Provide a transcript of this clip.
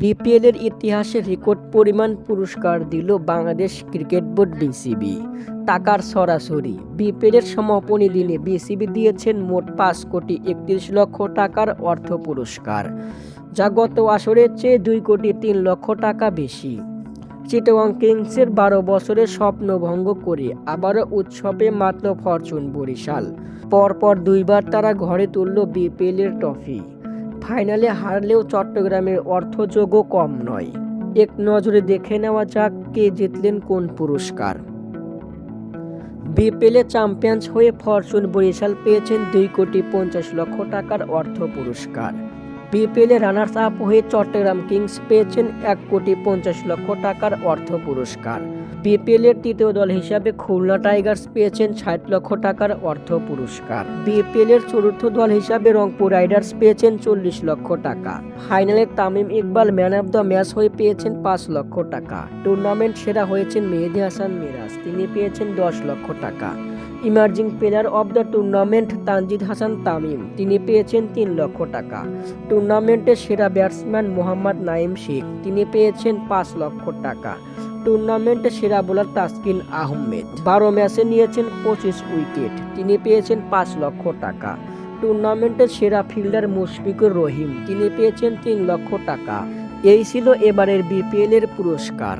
BPL এর ইতিহাসে record পরিমাণ পুরস্কার দিল বাংলাদেশ ক্রিকেট বোর্ড বিসিবি। টাকার সরাসরি। বিপিএল এর সমাপনী দিনে বিসিবি দিয়েছেন মোট পাঁচ কোটি একত্রিশ লক্ষ টাকার অর্থ পুরস্কার, যা গত আসরের চেয়ে দুই কোটি তিন লক্ষ টাকা বেশি। চিটওয়াং কিংসের বারো বছরের স্বপ্ন ভঙ্গ করে আবারও উৎসবে মাতল ফরচুন বরিশাল। পরপর দুইবার তারা ঘরে তুলল বিপিএল এর ট্রফি। ফাইনালে হারলেও চট্টগ্রামের অর্থযোগও কম নয়। এক নজরে দেখে নেওয়া যাক কে জিতলেন কোন পুরস্কার। বিপিএলে চ্যাম্পিয়ন্স হয়ে ফরচুন বরিশাল পেয়েছেন দুই কোটি পঞ্চাশ লক্ষ টাকার অর্থ পুরস্কার। বিপিএলে রানার্স আপ হয়ে চট্টগ্রাম কিংস পেয়েছেন এক কোটি পঞ্চাশ লক্ষ টাকার অর্থ পুরস্কার। বিপিএল এর তৃতীয় দল হিসাবে খুলনা টাইগার্স পেয়েছেন ষাট লক্ষ টাকার অর্থ পুরস্কার। বিপিএল এর চতুর্থ দল হিসাবে রংপুর রাইডার্স পেয়েছেন চল্লিশ লক্ষ টাকা। ফাইনালে Tamim Iqbal man of the match হয়ে পেয়েছেন পাঁচ লক্ষ টাকা। টুর্নামেন্ট সেরা হয়েছেন মেহেদি হাসান মিরাজ। তিনি পেয়েছেন দশ লক্ষ টাকা। Emerging player of the tournament Tanzid Hasan Tamim. তিনি পেয়েছেন তিন লক্ষ টাকা। টুর্নামেন্টের সেরা ব্যাটসম্যান মোহাম্মদ নাইম শেখ। তিনি পেয়েছেন পাঁচ লক্ষ টাকা। টুর্নামেন্টে সেরা বোলার তাসকিন আহমেদ। বারো ম্যাচে নিয়েছেন পঁচিশ উইকেট। তিনি পেয়েছেন পাঁচ লক্ষ টাকা। টুর্নামেন্টের সেরা ফিল্ডার মুশফিকুর রহিম। তিনি পেয়েছেন তিন লক্ষ টাকা। এই ছিল এবারের বিপিএল এর পুরস্কার।